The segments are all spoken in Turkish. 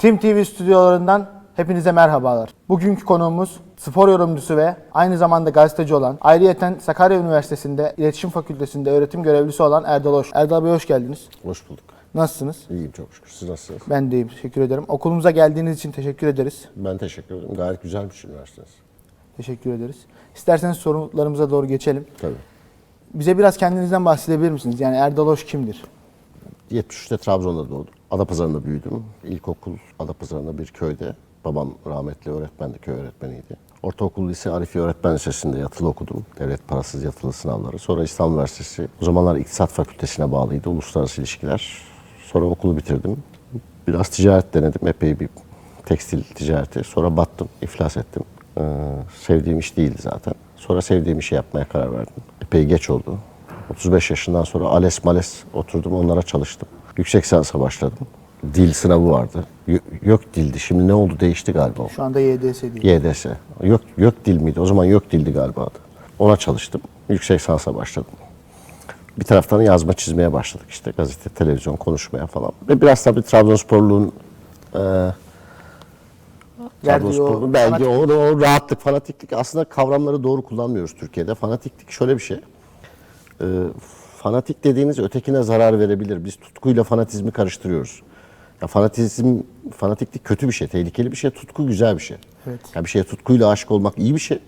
Tim TV stüdyolarından hepinize merhabalar. Bugünkü konuğumuz spor yorumcusu ve aynı zamanda gazeteci olan, ayrıyeten Sakarya Üniversitesi'nde İletişim Fakültesi'nde öğretim görevlisi olan Erdal Hoş. Erdal Bey hoş geldiniz. Hoş bulduk. Nasılsınız? İyiyim çok şükür. Siz nasılsınız? Ben de iyiyim. Teşekkür ederim. Okulumuza geldiğiniz için teşekkür ederiz. Ben teşekkür ederim. Gayet güzel bir üniversiteniz. Teşekkür ederiz. İsterseniz sorularımıza doğru geçelim. Tabii. Bize biraz kendinizden bahsedebilir misiniz? Yani Erdal Hoş kimdir? 73'te Trabzon'da doğdum. Adapazarı'nda büyüdüm. İlkokul Adapazarı'nda bir köyde. Babam rahmetli öğretmendi, köy öğretmeniydi. Ortaokul lise Arifi Öğretmen Lisesi'nde yatılı okudum. Devlet parasız yatılı sınavları. Sonra İstanbul Üniversitesi. O zamanlar İktisat Fakültesine bağlıydı. Uluslararası ilişkiler. Sonra okulu bitirdim. Biraz ticaret denedim. Epey bir tekstil ticareti. Sonra battım, iflas ettim. Ee, sevdiğim iş değildi zaten. Sonra sevdiğim işi yapmaya karar verdim. Epey geç oldu. 35 yaşından sonra ALES MALES oturdum onlara çalıştım. Yüksek lisansa başladım. Dil sınavı vardı. Yok dildi. Şimdi ne oldu değişti galiba. Şu anda YDS değil. YDS. Yok, yok dil miydi? O zaman yok dildi galiba adı. Ona çalıştım. Yüksek lisansa başladım. Bir taraftan yazma çizmeye başladık işte. Gazete, televizyon konuşmaya falan. Ve biraz tabii Trabzonsporluğun e, Trabzonspor'un belki o, o rahatlık, fanatiklik aslında kavramları doğru kullanmıyoruz Türkiye'de. Fanatiklik şöyle bir şey. Ee, fanatik dediğiniz ötekine zarar verebilir. Biz tutkuyla fanatizmi karıştırıyoruz. Ya fanatizm, fanatiklik kötü bir şey, tehlikeli bir şey. Tutku güzel bir şey. Evet. Ya bir şeye tutkuyla aşık olmak iyi bir şey.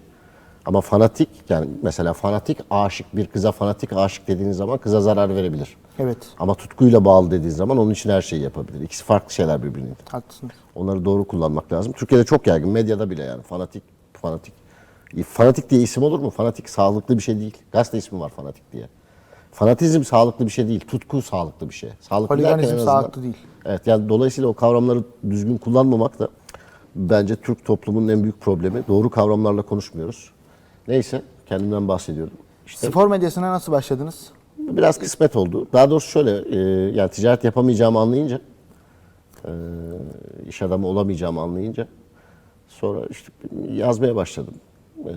Ama fanatik yani mesela fanatik aşık bir kıza fanatik aşık dediğiniz zaman kıza zarar verebilir. Evet. Ama tutkuyla bağlı dediğin zaman onun için her şeyi yapabilir. İkisi farklı şeyler birbirine. Haklısınız. Onları doğru kullanmak lazım. Türkiye'de çok yaygın. Medyada bile yani fanatik, fanatik. Fanatik diye isim olur mu? Fanatik sağlıklı bir şey değil. Gazete ismi var fanatik diye. Fanatizm sağlıklı bir şey değil. Tutku sağlıklı bir şey. Sağlıklı Holiganizm sağlıklı değil. Evet yani dolayısıyla o kavramları düzgün kullanmamak da bence Türk toplumunun en büyük problemi. Doğru kavramlarla konuşmuyoruz. Neyse kendimden bahsediyorum. İşte Spor medyasına nasıl başladınız? biraz kısmet oldu. Daha doğrusu şöyle e, yani ticaret yapamayacağımı anlayınca e, iş adamı olamayacağımı anlayınca sonra işte yazmaya başladım. E,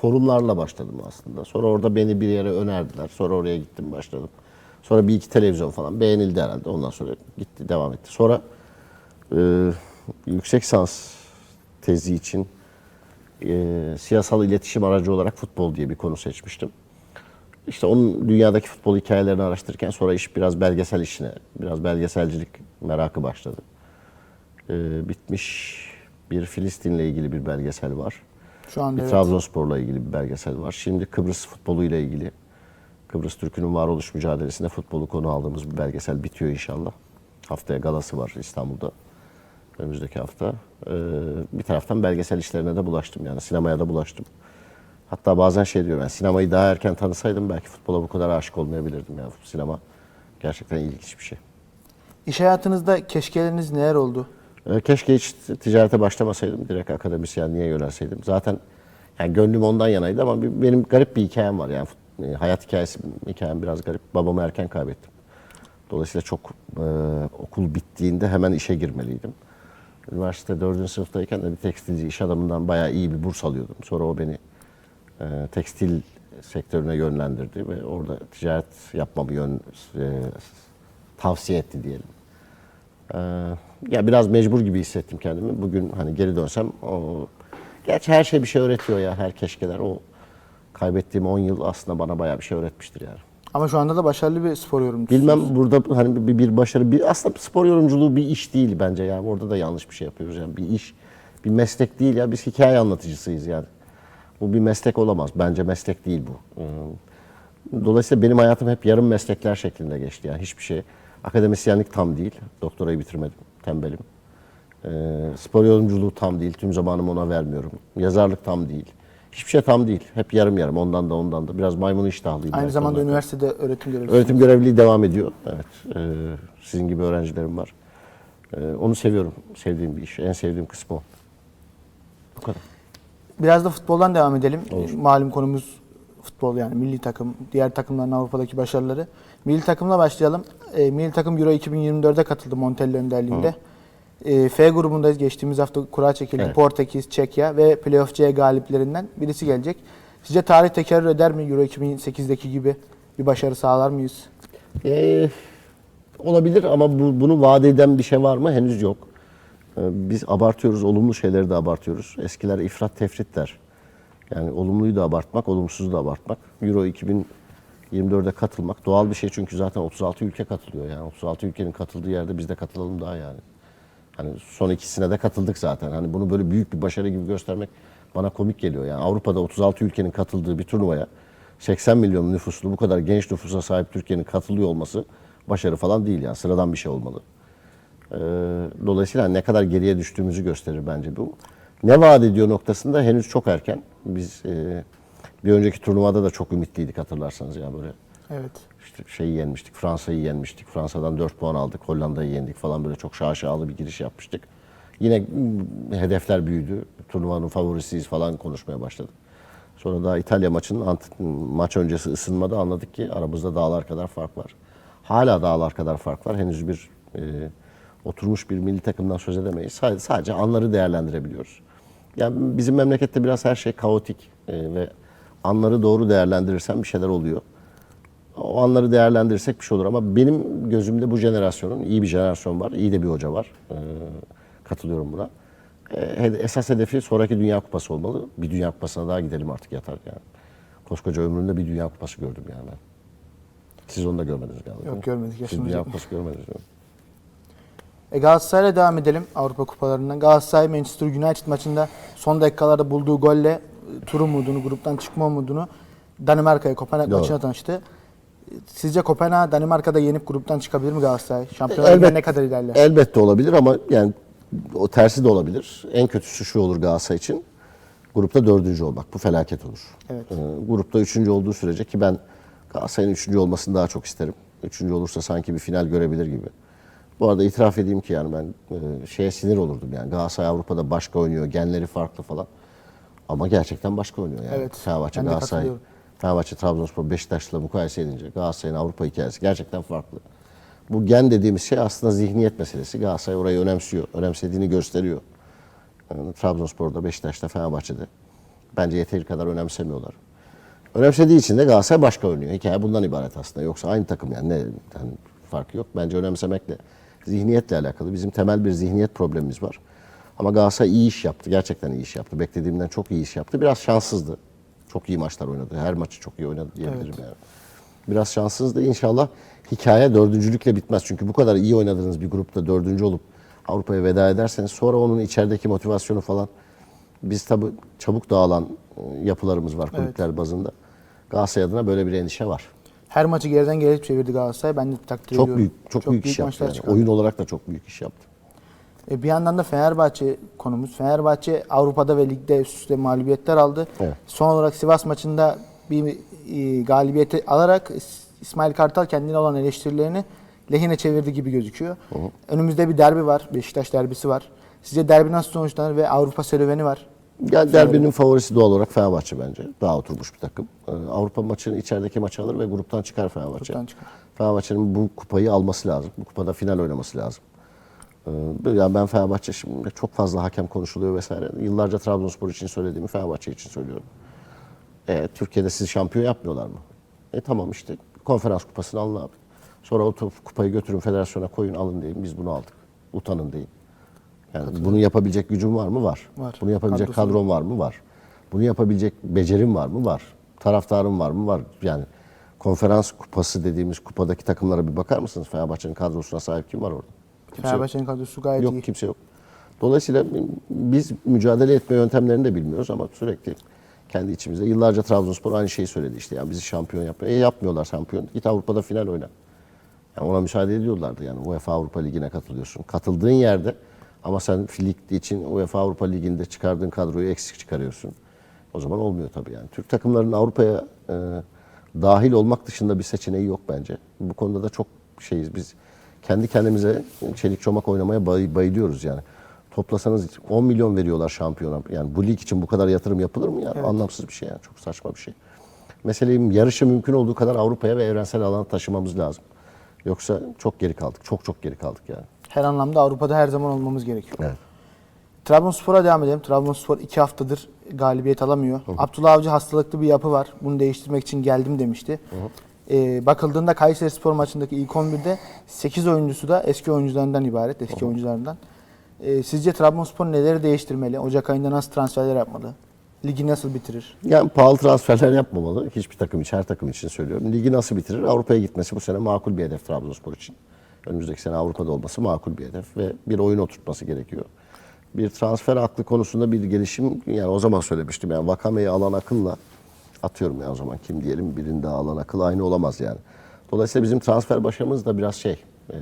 forumlarla başladım aslında. Sonra orada beni bir yere önerdiler. Sonra oraya gittim başladım. Sonra bir iki televizyon falan beğenildi herhalde. Ondan sonra gitti devam etti. Sonra e, yüksek lisans tezi için e, siyasal iletişim aracı olarak futbol diye bir konu seçmiştim. İşte onun dünyadaki futbol hikayelerini araştırırken sonra iş biraz belgesel işine, biraz belgeselcilik merakı başladı. Ee, bitmiş bir Filistin'le ilgili bir belgesel var. Şu anda Bir evet. Trabzonspor'la ilgili bir belgesel var. Şimdi Kıbrıs futboluyla ilgili Kıbrıs Türk'ünün varoluş mücadelesinde futbolu konu aldığımız bir belgesel bitiyor inşallah. Haftaya galası var İstanbul'da. Önümüzdeki hafta. Ee, bir taraftan belgesel işlerine de bulaştım yani sinemaya da bulaştım. Hatta bazen şey diyorum yani sinemayı daha erken tanısaydım belki futbola bu kadar aşık olmayabilirdim yani sinema gerçekten ilginç bir şey. İş hayatınızda keşkeleriniz neler oldu? Ee, Keşke hiç ticarete başlamasaydım. Direkt akademisyenliğe yönelseydim. Zaten yani gönlüm ondan yanaydı ama benim garip bir hikayem var. Yani e, hayat hikayesi hikayem biraz garip. Babamı erken kaybettim. Dolayısıyla çok e, okul bittiğinde hemen işe girmeliydim. Üniversite 4. sınıftayken de bir tekstilci iş adamından bayağı iyi bir burs alıyordum. Sonra o beni e, tekstil sektörüne yönlendirdi ve orada ticaret yapmamı yön, e, tavsiye etti diyelim. Ee, ya biraz mecbur gibi hissettim kendimi. Bugün hani geri dönsem o gerçi her şey bir şey öğretiyor ya her keşkeler o kaybettiğim 10 yıl aslında bana bayağı bir şey öğretmiştir yani. Ama şu anda da başarılı bir spor yorumcusunuz. Bilmem burada hani bir, bir başarı bir aslında spor yorumculuğu bir iş değil bence ya. Orada da yanlış bir şey yapıyoruz yani. Bir iş, bir meslek değil ya. Biz hikaye anlatıcısıyız yani. Bu bir meslek olamaz. Bence meslek değil bu. Ee, Dolayısıyla benim hayatım hep yarım meslekler şeklinde geçti yani. Hiçbir şey akademisyenlik tam değil. Doktorayı bitirmedim. Tembelim. Ee, spor yorumculuğu tam değil. Tüm zamanımı ona vermiyorum. Yazarlık tam değil. Hiçbir şey tam değil. Hep yarım yarım. Ondan da ondan da. Biraz maymun iştahlıyım. Aynı zamanda onlardan. üniversitede öğretim görevlisi. Öğretim görevliliği devam ediyor. Evet. Ee, sizin gibi öğrencilerim var. Ee, onu seviyorum. Sevdiğim bir iş. En sevdiğim kısmı o. Bu kadar. Biraz da futboldan devam edelim. Olur. Malum konumuz futbol yani milli takım, diğer takımların Avrupa'daki başarıları. Milli takımla başlayalım. E, milli takım Euro 2024'e katıldı Montella önderliğinde. E, F grubundayız. Geçtiğimiz hafta kura çekildi. Evet. Portekiz, Çekya ve Playoff C galiplerinden birisi gelecek. Sizce tarih tekerrür eder mi Euro 2008'deki gibi? Bir başarı sağlar mıyız? Ee, olabilir ama bu, bunu vaat eden bir şey var mı? Henüz yok. Ee, Biz abartıyoruz, olumlu şeyleri de abartıyoruz. Eskiler ifrat tefrit der. Yani olumluyu da abartmak, olumsuzu da abartmak. Euro 2024'e katılmak doğal bir şey çünkü zaten 36 ülke katılıyor. Yani 36 ülkenin katıldığı yerde biz de katılalım daha yani. Hani son ikisine de katıldık zaten. Hani bunu böyle büyük bir başarı gibi göstermek bana komik geliyor. Yani Avrupa'da 36 ülkenin katıldığı bir turnuvaya 80 milyon nüfuslu bu kadar genç nüfusa sahip Türkiye'nin katılıyor olması başarı falan değil yani sıradan bir şey olmalı. Ee, dolayısıyla ne kadar geriye düştüğümüzü gösterir bence bu. Ne vaat ediyor noktasında henüz çok erken. Biz e, bir önceki turnuvada da çok ümitliydik hatırlarsanız ya böyle Evet. işte şeyi yenmiştik, Fransa'yı yenmiştik. Fransa'dan 4 puan aldık, Hollanda'yı yendik falan böyle çok şaşalı bir giriş yapmıştık. Yine mm, hedefler büyüdü. Turnuvanın favorisiyiz falan konuşmaya başladık. Sonra daha İtalya maçının maç öncesi ısınmada anladık ki aramızda dağlar kadar fark var. Hala dağlar kadar fark var. Henüz bir e, oturmuş bir milli takımdan söz edemeyiz. Sadece, sadece anları değerlendirebiliyoruz. Yani bizim memlekette biraz her şey kaotik e, ve anları doğru değerlendirirsen bir şeyler oluyor. O anları değerlendirirsek bir şey olur ama benim gözümde bu jenerasyonun iyi bir jenerasyon var, iyi de bir hoca var. Ee, katılıyorum buna. Ee, esas hedefi sonraki Dünya Kupası olmalı. Bir Dünya Kupası'na daha gidelim artık yeter yani. Koskoca ömrümde bir Dünya Kupası gördüm yani ben. Siz onu da görmediniz galiba. Yok, görmedik, Siz Dünya. Kupası görmediniz? E Galatasaray'la devam edelim Avrupa kupalarından. Galatasaray Manchester United maçında son dakikalarda bulduğu golle e, tur umudunu, gruptan çıkma umudunu Danimarka'ya Kopenhag Doğru. maçına tanıştı. Sizce Kopenhag Danimarka'da yenip gruptan çıkabilir mi Galatasaray? Şampiyonlar Elbet- ne kadar ilerler? Elbette olabilir ama yani o tersi de olabilir. En kötüsü şu olur Galatasaray için. Grupta dördüncü olmak. Bu felaket olur. Evet. Ee, grupta üçüncü olduğu sürece ki ben Galatasaray'ın üçüncü olmasını daha çok isterim. Üçüncü olursa sanki bir final görebilir gibi. Bu arada itiraf edeyim ki yani ben e, şeye sinir olurdum yani Galatasaray Avrupa'da başka oynuyor, genleri farklı falan. Ama gerçekten başka oynuyor yani. Evet, Fenerbahçe, ben de Galatasaray, katılıyorum. Fenerbahçe, Trabzonspor, Beşiktaş'la mukayese edince Galatasaray'ın Avrupa hikayesi gerçekten farklı. Bu gen dediğimiz şey aslında zihniyet meselesi. Galatasaray orayı önemsiyor, önemsediğini gösteriyor. Yani Trabzonspor'da, Beşiktaş'ta, Fenerbahçe'de bence yeteri kadar önemsemiyorlar. Önemsediği için de Galatasaray başka oynuyor. Hikaye bundan ibaret aslında. Yoksa aynı takım yani ne yani farkı yok. Bence önemsemekle, zihniyetle alakalı. Bizim temel bir zihniyet problemimiz var. Ama Galatasaray iyi iş yaptı. Gerçekten iyi iş yaptı. Beklediğimden çok iyi iş yaptı. Biraz şanssızdı. Çok iyi maçlar oynadı. Her maçı çok iyi oynadı diyebilirim yani. Biraz şanssızdı. İnşallah hikaye dördüncülükle bitmez. Çünkü bu kadar iyi oynadığınız bir grupta dördüncü olup Avrupa'ya veda ederseniz sonra onun içerideki motivasyonu falan biz tabii çabuk dağılan e, yapılarımız var kulüpler bazında. Galatasaray adına böyle bir endişe var. Her maçı geriden gelip çevirdi Galatasaray. Ben de takdir Çok ediyorum. büyük çok, büyük, iş yaptı. Yani. Oyun olarak da çok büyük iş yaptı. E, bir yandan da Fenerbahçe konumuz. Fenerbahçe Avrupa'da ve ligde üst üste mağlubiyetler aldı. Evet. Son olarak Sivas maçında bir e, galibiyeti alarak İs- İsmail Kartal kendine olan eleştirilerini lehine çevirdi gibi gözüküyor. Önümüzde bir derbi var. Beşiktaş derbisi var. Sizce derbi nasıl sonuçlanır ve Avrupa serüveni var? Yani derbinin favorisi doğal olarak Fenerbahçe bence. Daha oturmuş bir takım. Ee, Avrupa maçını içerideki maçı alır ve gruptan çıkar Fenerbahçe. Gruptan çıkar. Fenerbahçe'nin bu kupayı alması lazım. Bu kupada final oynaması lazım. Ee, yani ben Fenerbahçe şimdi çok fazla hakem konuşuluyor vesaire. Yıllarca Trabzonspor için söylediğimi Fenerbahçe için söylüyorum. E, Türkiye'de sizi şampiyon yapmıyorlar mı? E tamam işte konferans kupasını alın abi. Sonra o kupayı götürün federasyona koyun alın deyin. Biz bunu aldık. Utanın deyin. Yani bunu yapabilecek gücüm var mı? Var. Var. Bunu yapabilecek Kadrosu kadrom var mı? Var. Bunu yapabilecek becerim var mı? Var. Taraftarım var mı? Var. Yani konferans kupası dediğimiz kupadaki takımlara bir bakar mısınız? Fenerbahçe'nin kadrosuna sahip kim var orada? Kimse yok. Fenerbahçe'nin kadrosu gayet Yok iyi. kimse yok. Dolayısıyla biz mücadele etme yöntemlerini de bilmiyoruz ama sürekli kendi içimizde yıllarca Trabzonspor aynı şeyi söyledi işte ya bizi şampiyon yapmıyor. E yapmıyorlar şampiyon. Git Avrupa'da final oyna. Yani ona müsaade ediyorlardı yani UEFA Avrupa Ligi'ne katılıyorsun. Katıldığın yerde ama sen lig için UEFA Avrupa Ligi'nde çıkardığın kadroyu eksik çıkarıyorsun. O zaman olmuyor tabii yani. Türk takımlarının Avrupa'ya e, dahil olmak dışında bir seçeneği yok bence. Bu konuda da çok şeyiz biz. Kendi kendimize çelik çomak oynamaya bay- bayılıyoruz yani. Toplasanız 10 milyon veriyorlar şampiyona. Yani bu lig için bu kadar yatırım yapılır mı? Yani anlamsız bir şey yani. Çok saçma bir şey. Meseleyi yarışı mümkün olduğu kadar Avrupa'ya ve evrensel alana taşımamız lazım. Yoksa çok geri kaldık. Çok çok geri kaldık yani. Her anlamda Avrupa'da her zaman olmamız gerekiyor. Evet. Trabzonspor'a devam edelim. Trabzonspor iki haftadır galibiyet alamıyor. Abdullah Avcı hastalıklı bir yapı var. Bunu değiştirmek için geldim demişti. Ee, bakıldığında Kayseri Spor maçındaki ilk 11'de 8 oyuncusu da eski oyuncularından ibaret. Eski oyuncularından. E, sizce Trabzonspor neleri değiştirmeli? Ocak ayında nasıl transferler yapmalı? Ligi nasıl bitirir? Yani pahalı transferler yapmamalı. Hiçbir takım için, her takım için söylüyorum. Ligi nasıl bitirir? Avrupa'ya gitmesi bu sene makul bir hedef Trabzonspor için. Önümüzdeki sene Avrupa'da olması makul bir hedef ve bir oyun oturtması gerekiyor. Bir transfer aklı konusunda bir gelişim, yani o zaman söylemiştim yani Vakame'yi alan akılla atıyorum ya o zaman kim diyelim birinin daha alan akıl aynı olamaz yani. Dolayısıyla bizim transfer başarımız da biraz şey, e,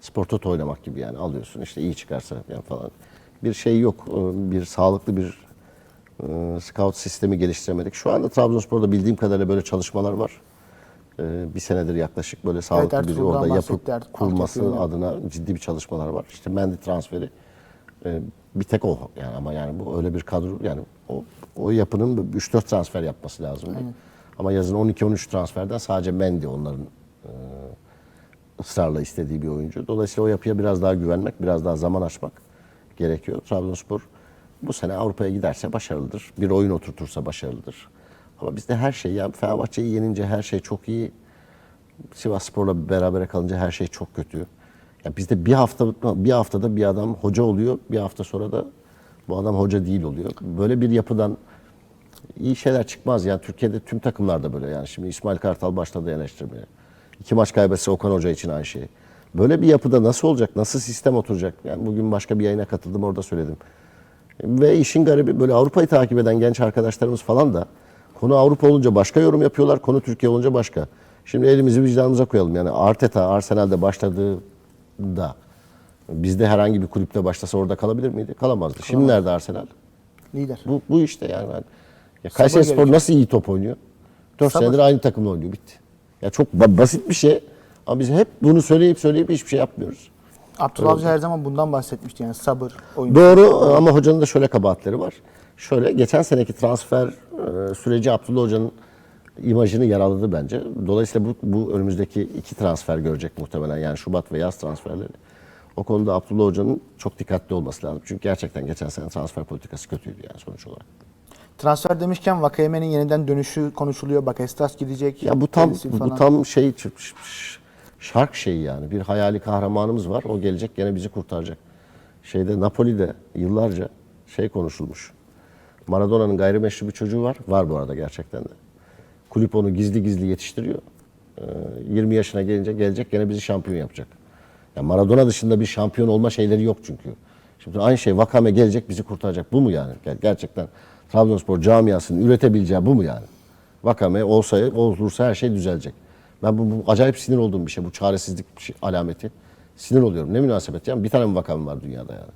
spor toto oynamak gibi yani alıyorsun işte iyi çıkarsa yani falan. Bir şey yok, e, bir sağlıklı bir e, scout sistemi geliştiremedik. Şu anda Trabzonspor'da bildiğim kadarıyla böyle çalışmalar var. E, bir senedir yaklaşık böyle sağlıklı bir Ertuğrul'dan orada bahsetti, yapı Ertuğrul kurması adına ciddi bir çalışmalar var. İşte Mendy transferi e, bir tek o yani ama yani bu öyle bir kadro yani o, o yapının 3-4 transfer yapması lazım. Ama yazın 12-13 transferden sadece Mendy onların e, ısrarla istediği bir oyuncu. Dolayısıyla o yapıya biraz daha güvenmek, biraz daha zaman açmak gerekiyor. Trabzonspor bu sene Avrupa'ya giderse başarılıdır. Bir oyun oturtursa başarılıdır. Ama bizde her şey yani Fenerbahçe'yi yenince her şey çok iyi. Sivas Spor'la beraber kalınca her şey çok kötü. Ya bizde bir hafta bir haftada bir adam hoca oluyor, bir hafta sonra da bu adam hoca değil oluyor. Böyle bir yapıdan iyi şeyler çıkmaz. Yani Türkiye'de tüm takımlarda böyle. Yani şimdi İsmail Kartal başladı eleştirmeye. İki maç kaybetse Okan Hoca için aynı şey. Böyle bir yapıda nasıl olacak? Nasıl sistem oturacak? Yani bugün başka bir yayına katıldım orada söyledim. Ve işin garibi böyle Avrupa'yı takip eden genç arkadaşlarımız falan da konu Avrupa olunca başka yorum yapıyorlar, konu Türkiye olunca başka. Şimdi elimizi vicdanımıza koyalım. Yani Arteta Arsenal'de başladığında bizde herhangi bir kulüpte başlasa orada kalabilir miydi? Kalamazdı. Şimdi nerede Arsenal? Lider. Bu, bu işte yani. Ya Kayseri Spor nasıl iyi top oynuyor? 4 Sabır. senedir aynı takımla oynuyor. Bitti. Ya çok ba- basit bir şey. Ama biz hep bunu söyleyip söyleyip hiçbir şey yapmıyoruz. Abdullah Avcı her zaman bundan bahsetmişti yani sabır, oyun. Doğru ama hocanın da şöyle kabahatleri var. Şöyle geçen seneki transfer e, süreci Abdullah Hoca'nın imajını yaraladı bence. Dolayısıyla bu, bu önümüzdeki iki transfer görecek muhtemelen yani Şubat ve yaz transferleri. O konuda Abdullah Hoca'nın çok dikkatli olması lazım. Çünkü gerçekten geçen sene transfer politikası kötüydü yani sonuç olarak. Transfer demişken Vakayeme'nin yeniden dönüşü konuşuluyor. Bakestas gidecek. Ya bu tam bu tam şey şark şeyi yani. Bir hayali kahramanımız var. O gelecek gene bizi kurtaracak. Şeyde Napoli'de yıllarca şey konuşulmuş. Maradona'nın gayrimeşru bir çocuğu var. Var bu arada gerçekten de. Kulüp onu gizli gizli yetiştiriyor. Ee, 20 yaşına gelince gelecek gene bizi şampiyon yapacak. Ya Maradona dışında bir şampiyon olma şeyleri yok çünkü. Şimdi aynı şey Vakame gelecek bizi kurtaracak. Bu mu yani? Ger- Gerçekten Trabzonspor camiasının üretebileceği bu mu yani? Vakame olsa olursa her şey düzelecek. Ben bu, bu acayip sinir olduğum bir şey. Bu çaresizlik bir şey- alameti. Sinir oluyorum. Ne münasebet ya. Bir tane mi vakame var dünyada yani?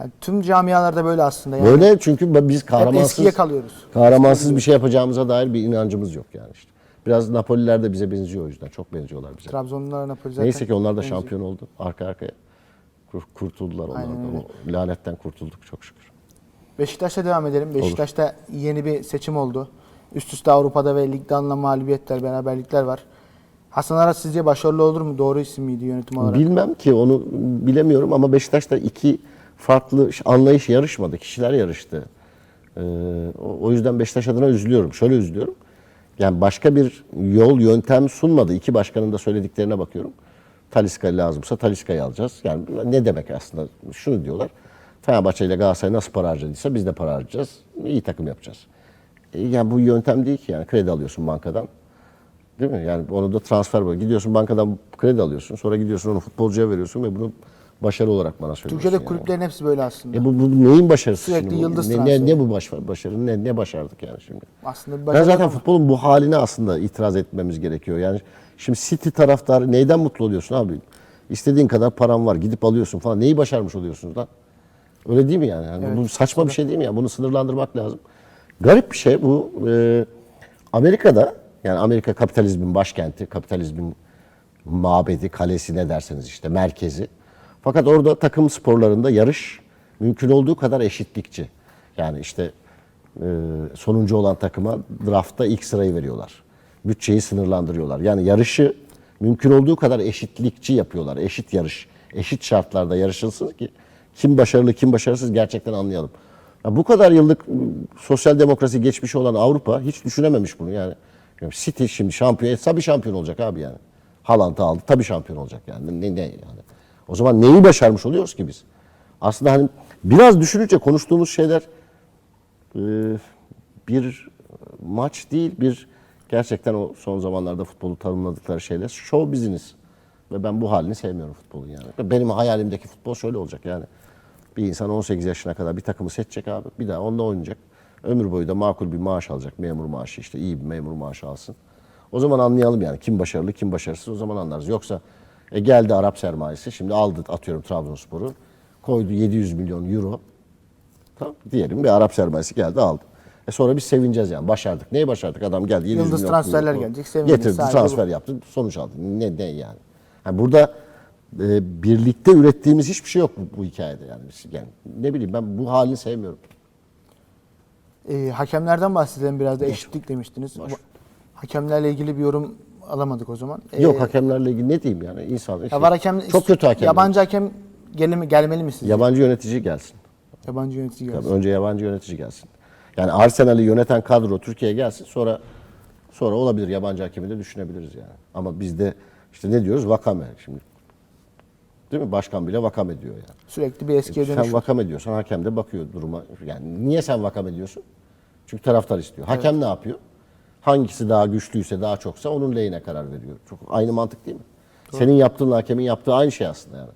Yani tüm camialarda böyle aslında. Yani. Böyle çünkü biz eskiye kahramansız, kalıyoruz. kahramansız bir şey yapacağımıza dair bir inancımız yok yani işte. Biraz Napoliler de bize benziyor o yüzden. Çok benziyorlar bize. Trabzonlular Napoli zaten. Neyse ki onlar da benziyor. şampiyon oldu. Arka arkaya Kur- kurtuldular onlar Aynen da. öyle. O lanetten kurtulduk çok şükür. Beşiktaş'a devam edelim. Beşiktaş'ta yeni bir seçim oldu. Üst üste Avrupa'da ve ligde alınan mağlubiyetler, beraberlikler var. Hasan Arat sizce başarılı olur mu? Doğru isim miydi yönetim olarak? Bilmem ki onu bilemiyorum ama Beşiktaş'ta iki farklı anlayış yarışmadı. Kişiler yarıştı. Ee, o- yüzden Beşiktaş adına üzülüyorum. Şöyle üzülüyorum. Yani başka bir yol, yöntem sunmadı. İki başkanın da söylediklerine bakıyorum. Taliska lazımsa Taliska'yı alacağız. Yani ne demek aslında? Şunu diyorlar. Fenerbahçe ile Galatasaray nasıl para harcadıysa biz de para harcayacağız. İyi takım yapacağız. E, yani bu yöntem değil ki yani kredi alıyorsun bankadan. Değil mi? Yani onu da transfer var. Gidiyorsun bankadan kredi alıyorsun. Sonra gidiyorsun onu futbolcuya veriyorsun ve bunu başarı olarak bana söylüyorsun. Türkiye'de yani. kulüplerin hepsi böyle aslında. E bu, bu neyin başarısı Sürekli şimdi yıldız ne, ne, ne bu baş, başarı? Ne, ne başardık yani şimdi? aslında bir Ben zaten futbolun bu haline aslında itiraz etmemiz gerekiyor. Yani şimdi City taraftarı neyden mutlu oluyorsun abi? İstediğin kadar param var gidip alıyorsun falan. Neyi başarmış oluyorsunuz lan? Öyle değil mi yani? yani Evet, bu saçma bir şey değil mi ya? Bunu sınırlandırmak lazım. Garip bir şey bu. Ee, Amerika'da yani Amerika kapitalizmin başkenti, kapitalizmin mabedi, kalesi ne derseniz işte merkezi. Fakat orada takım sporlarında yarış mümkün olduğu kadar eşitlikçi. Yani işte e, sonuncu olan takıma draftta ilk sırayı veriyorlar. Bütçeyi sınırlandırıyorlar. Yani yarışı mümkün olduğu kadar eşitlikçi yapıyorlar. Eşit yarış, eşit şartlarda yarışılsın ki kim başarılı kim başarısız gerçekten anlayalım. Ya bu kadar yıllık sosyal demokrasi geçmişi olan Avrupa hiç düşünememiş bunu yani. City şimdi şampiyon, tabii şampiyon olacak abi yani. Haaland'ı aldı, tabii şampiyon olacak yani. Ne, ne yani? O zaman neyi başarmış oluyoruz ki biz? aslında hani biraz düşününce konuştuğumuz şeyler e, bir maç değil, bir gerçekten o son zamanlarda futbolu tanımladıkları şeyler show business. Ve ben bu halini sevmiyorum futbolun yani. Benim hayalimdeki futbol şöyle olacak yani. Bir insan 18 yaşına kadar bir takımı seçecek abi. Bir daha onunla oynayacak. Ömür boyu da makul bir maaş alacak. Memur maaşı işte iyi bir memur maaşı alsın. O zaman anlayalım yani kim başarılı kim başarısız o zaman anlarız. Yoksa e, geldi Arap sermayesi şimdi aldı atıyorum Trabzonspor'u koydu 700 milyon euro. Tamam, diyelim bir Arap sermayesi geldi aldı. E sonra biz sevineceğiz yani başardık. Neyi başardık? Adam geldi 700 Yıldız milyon transferler euro gelecek, sevineceğiz. Getirdi transfer yaptı sonuç aldı. Ne, ne yani? yani burada e, birlikte ürettiğimiz hiçbir şey yok bu, bu hikayede yani. Yani. Ne bileyim ben bu halini sevmiyorum. Ee, hakemlerden bahsedelim biraz da eşitlik demiştiniz. Bu- Hakemlerle ilgili bir yorum alamadık o zaman. Ee, Yok hakemlerle ilgili ne diyeyim yani insan. ya var hakem, çok kötü hakem. Yabancı hakem gelme, gelmeli mi sizce? Yabancı yönetici gelsin. Yabancı yönetici gelsin. Tabii önce yabancı yönetici gelsin. Yani Arsenal'i yöneten kadro Türkiye'ye gelsin sonra sonra olabilir yabancı hakemi de düşünebiliriz yani. Ama bizde işte ne diyoruz? Vakame şimdi. Değil mi? Başkan bile vakame diyor yani. Sürekli bir eskiye dönüş. Sen vakame diyorsan hakem de bakıyor duruma. Yani niye sen vakame diyorsun? Çünkü taraftar istiyor. Hakem ne yapıyor? Hangisi daha güçlüyse, daha çoksa onun lehine karar veriyor. Çok aynı mantık değil mi? Senin yaptığın hakemin yaptığı aynı şey aslında yani.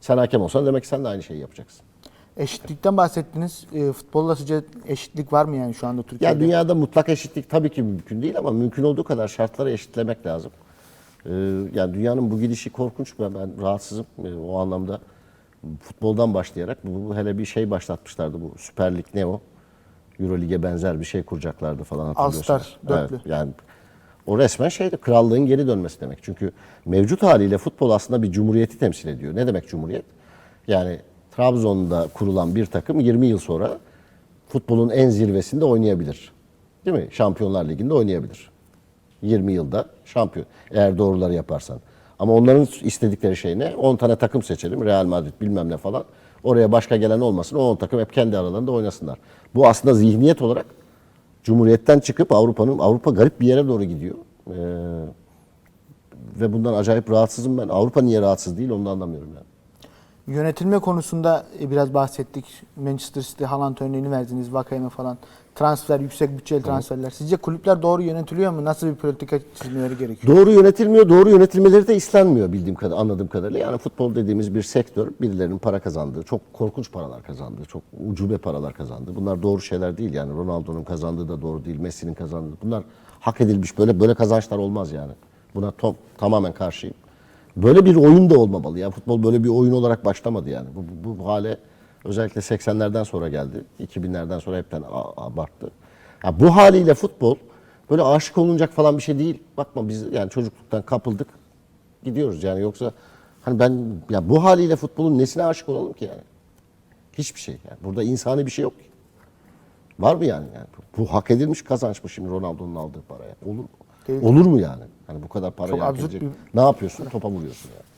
Sen hakem olsan demek ki sen de aynı şeyi yapacaksın. Eşitlikten bahsettiniz. Ee, futbolda sizce eşitlik var mı yani şu anda Türkiye'de? Ya dünyada mutlak eşitlik tabii ki mümkün değil ama mümkün olduğu kadar şartları eşitlemek lazım. Ee, yani dünyanın bu gidişi korkunç ben, ben rahatsızım Ee, o anlamda. Futboldan başlayarak bu, bu hele bir şey başlatmışlardı bu Süper Lig ne o? Euro Lig'e benzer bir şey kuracaklardı falan hatırlıyorsunuz. All-Star, dörtlü. Evet, yani o resmen şeydi krallığın geri dönmesi demek. Çünkü mevcut haliyle futbol aslında bir cumhuriyeti temsil ediyor. Ne demek cumhuriyet? Yani Trabzon'da kurulan bir takım 20 yıl sonra futbolun en zirvesinde oynayabilir. Değil mi? Şampiyonlar Ligi'nde oynayabilir. 20 yılda şampiyon. Eğer doğruları yaparsan. Ama onların istedikleri şey ne? 10 tane takım seçelim. Real Madrid bilmem ne falan. Oraya başka gelen olmasın. O 10 takım hep kendi aralarında oynasınlar. Bu aslında zihniyet olarak Cumhuriyet'ten çıkıp Avrupa'nın Avrupa garip bir yere doğru gidiyor. Ee, ve bundan acayip rahatsızım ben. Avrupa niye rahatsız değil onu da anlamıyorum yani. Yönetilme konusunda e, biraz bahsettik. Manchester City, Haaland örneğini verdiniz. Vakayeme falan. Transfer, yüksek bütçeli transferler. Sizce kulüpler doğru yönetiliyor mu? Nasıl bir politika çizmeleri gerekiyor? Doğru yönetilmiyor, doğru yönetilmeleri de istenmiyor bildiğim kadar, anladığım kadarıyla. Yani futbol dediğimiz bir sektör, birilerinin para kazandığı, çok korkunç paralar kazandığı, çok ucube paralar kazandığı. Bunlar doğru şeyler değil yani. Ronaldo'nun kazandığı da doğru değil, Messi'nin kazandığı. Bunlar hak edilmiş, böyle böyle kazançlar olmaz yani. Buna to- tamamen karşıyım. Böyle bir oyun da olmamalı. Yani futbol böyle bir oyun olarak başlamadı yani. Bu, bu, bu hale özellikle 80'lerden sonra geldi. 2000'lerden sonra hepten abarttı. Ya bu haliyle futbol böyle aşık olunacak falan bir şey değil. Bakma biz yani çocukluktan kapıldık. Gidiyoruz yani yoksa hani ben ya bu haliyle futbolun nesine aşık olalım ki yani? Hiçbir şey. Yani burada insani bir şey yok. Var mı yani? yani bu hak edilmiş kazanç mı şimdi Ronaldo'nun aldığı paraya? Olur mu? Değil. Olur mu yani? Hani bu kadar parayı Çok absürt bir- Ne yapıyorsun? Topa vuruyorsun yani.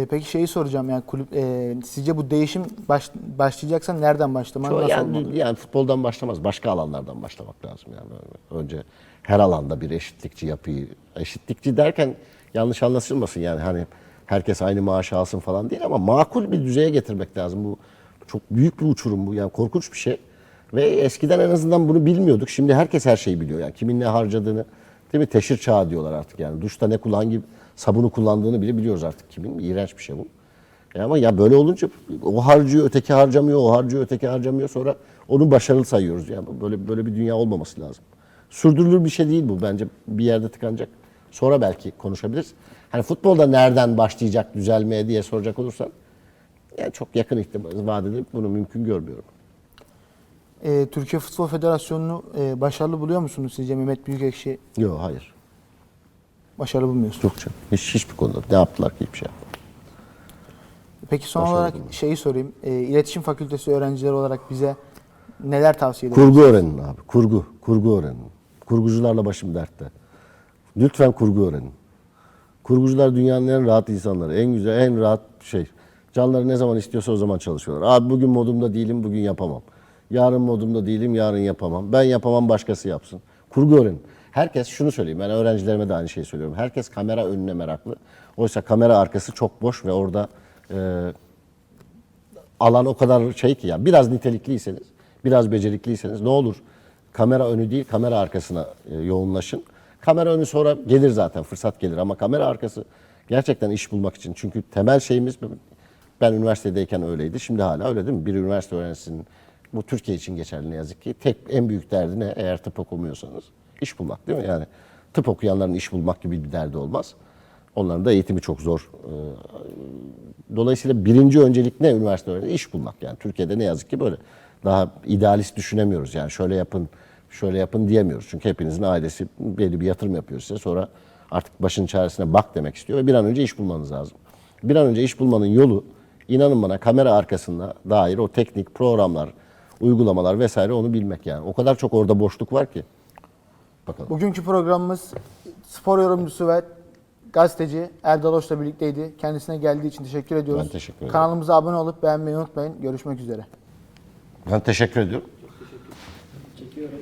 Ee, peki şeyi soracağım yani kulüp e, sizce bu değişim baş, başlayacaksa nereden başlamalı? Şu- Nasıl yani, olmalı? yani futboldan başlamaz. Başka alanlardan başlamak lazım yani. Önce her alanda bir eşitlikçi yapıyı, eşitlikçi derken yanlış anlaşılmasın yani hani herkes aynı maaşı alsın falan değil ama makul bir düzeye getirmek lazım. Bu çok büyük bir uçurum bu yani korkunç bir şey. Ve eskiden en azından bunu bilmiyorduk. Şimdi herkes her şeyi biliyor yani kimin ne harcadığını. Değil mi? Teşhir çağı diyorlar artık yani. Duşta ne kullan hangi sabunu kullandığını bile biliyoruz artık kimin. İğrenç bir şey bu. E ama ya böyle olunca o harcıyor, öteki harcamıyor, o harcıyor, öteki harcamıyor. Sonra onu başarılı sayıyoruz. Yani böyle böyle bir dünya olmaması lazım. Sürdürülür bir şey değil bu. Bence bir yerde tıkanacak. Sonra belki konuşabiliriz. Hani futbolda nereden başlayacak düzelmeye diye soracak olursan yani çok yakın ihtimal vaat edip bunu mümkün görmüyorum. Ee, Türkiye Futbol Federasyonu'nu e, başarılı buluyor musunuz sizce Mehmet Büyükekşi Yok hayır. başarılı bulmuyorsunuz? Yok canım. Hiç, hiçbir konuda. Ne yaptılar ki hiçbir şey yapmadılar. Peki son Başarılı olarak bulmuyorum. şeyi sorayım. Ee, İletişim Fakültesi öğrencileri olarak bize neler tavsiye edersiniz? Kurgu öğrenin abi. Kurgu. Kurgu öğrenin. Kurgucularla başım dertte. Lütfen kurgu öğrenin. Kurgucular dünyanın en rahat insanları. En güzel, en rahat şey. Canları ne zaman istiyorsa o zaman çalışıyorlar. Abi bugün modumda değilim, bugün yapamam. Yarın modumda değilim, yarın yapamam. Ben yapamam, başkası yapsın. Kurgu öğrenin. Herkes şunu söyleyeyim, ben öğrencilerime de aynı şeyi söylüyorum. Herkes kamera önüne meraklı. Oysa kamera arkası çok boş ve orada e, alan o kadar şey ki ya biraz nitelikliyseniz, biraz becerikliyseniz ne olur kamera önü değil kamera arkasına e, yoğunlaşın. Kamera önü sonra gelir zaten fırsat gelir ama kamera arkası gerçekten iş bulmak için. Çünkü temel şeyimiz ben üniversitedeyken öyleydi. Şimdi hala öyle değil mi? Bir üniversite öğrencisinin bu Türkiye için geçerli ne yazık ki. Tek en büyük derdi ne? Eğer tıp okumuyorsanız iş bulmak değil mi? Yani tıp okuyanların iş bulmak gibi bir derdi olmaz. Onların da eğitimi çok zor. Ee, Dolayısıyla birinci öncelik ne üniversite öğrencisi? İş bulmak yani. Türkiye'de ne yazık ki böyle. Daha idealist düşünemiyoruz yani şöyle yapın, şöyle yapın diyemiyoruz. Çünkü hepinizin ailesi belli bir yatırım yapıyor size. Sonra artık başın çaresine bak demek istiyor ve bir an önce iş bulmanız lazım. Bir an önce iş bulmanın yolu inanın bana kamera arkasında dair o teknik programlar, uygulamalar vesaire onu bilmek yani. O kadar çok orada boşluk var ki. Bakalım. Bugünkü programımız spor yorumcusu ve gazeteci Erdal Hoç'la birlikteydi. Kendisine geldiği için teşekkür ediyoruz. Ben teşekkür ederim. Kanalımıza abone olup beğenmeyi unutmayın. Görüşmek üzere. Ben teşekkür ediyorum. Çok teşekkür ederim. Çekiyorum.